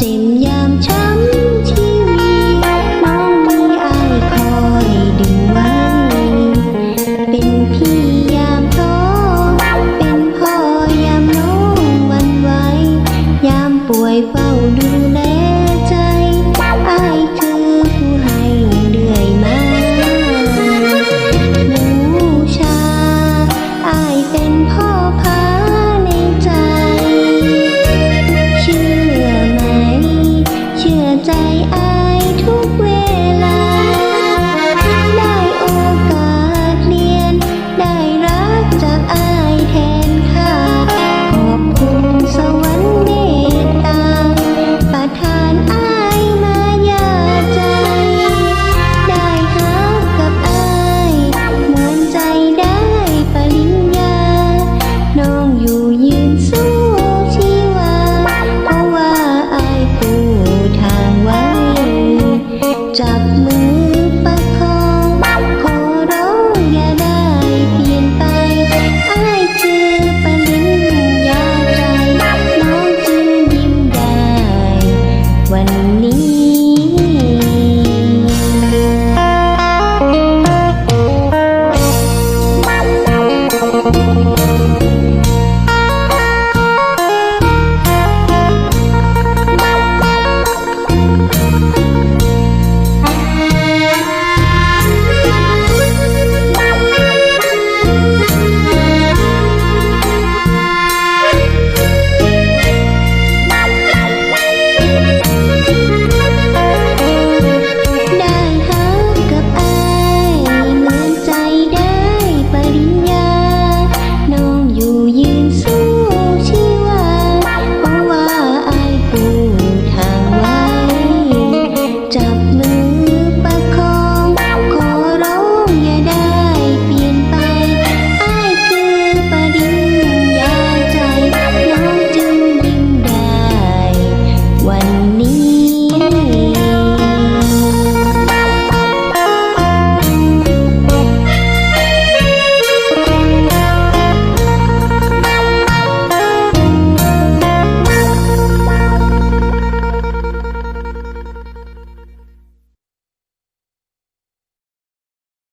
จิ้มยามช้ำที่มีน้องมีอายคอยดึงไว้ เป็นพี่ยามท้อเป็นพ่อยามน้องวันไหวยามป่วยเฝ้าดู You.